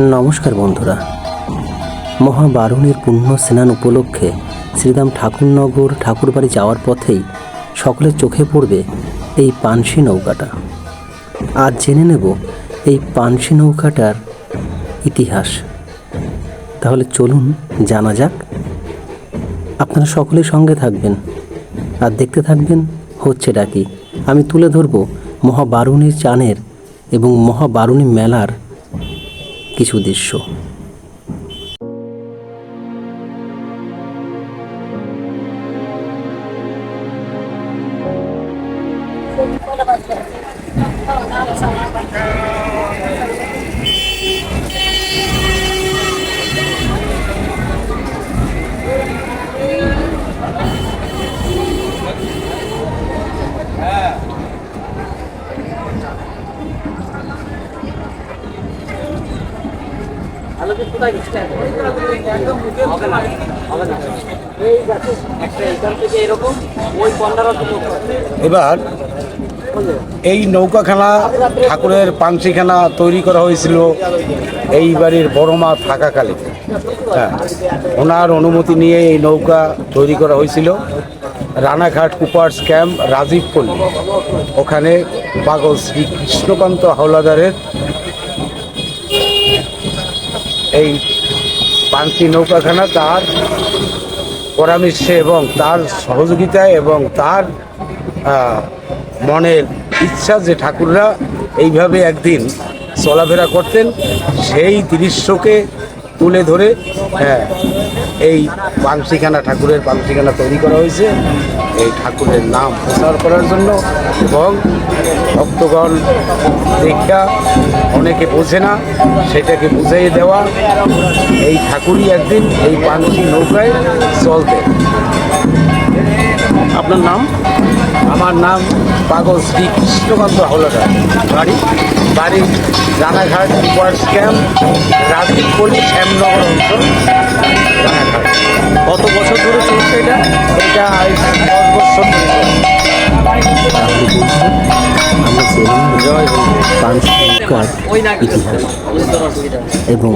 নমস্কার বন্ধুরা। মহাবারুণের পুণ্য স্নান উপলক্ষে শ্রীরাম ঠাকুরনগর ঠাকুরবাড়ি যাওয়ার পথেই সকলের চোখে পড়বে এই পানসি নৌকাটা। আজ জেনে নেব এই পানসি নৌকাটার ইতিহাস। তাহলে চলুন জানা যাক। আপনারা সকলের সঙ্গে থাকবেন। আর দেখতে থাকবেন হচ্ছে ডাকি আমি তুলে ধরব মহাবারুণীর চানের এবং মহাবারুণী মেলার কিছু দৃশ্য এবার এই নৌকাখানা ঠাকুরের পাংশিখানা তৈরি করা হয়েছিল এই বাড়ির বড় মা থাকাকালে। হ্যাঁ ওনার অনুমতি নিয়ে এই নৌকা তৈরি করা হয়েছিল। রানাঘাট কুপার্স ক্যাম্প রাজীব পল্লী। ওখানে পাগল শ্রী কৃষ্ণকান্ত হাওলাদারের এই পান্তি নৌকাখানা তার পরামর্শে এবং তার সহযোগিতায় এবং তার মনের ইচ্ছা যে ঠাকুররা এইভাবে একদিন চলাফেরা করতেন, সেই দৃশ্যকে তুলে ধরে হ্যাঁ এই পাংশিখানা ঠাকুরের পাংশিখানা তৈরি করা হয়েছে। এই ঠাকুরের নাম প্রচার করার জন্য এবং ভক্তগণ দেখা অনেকে বোঝে না সেটাকে বুঝিয়ে দেওয়া। এই ঠাকুরই একদিন এই পাংশি নৌকায় চলতেন। আপনার নাম? আমার নাম পাগল শ্রী কৃষ্ণকান্ত হাওলাদার। বাড়ি বাড়ি রানাঘাট ওয়ার্স ক্যাম্প রাজীবপল্লী শ্যামনগর অঞ্চল রানাঘাট। কত বছর ধরে চলছে এটা? এটা দশ বছর ইতিহাস। এবং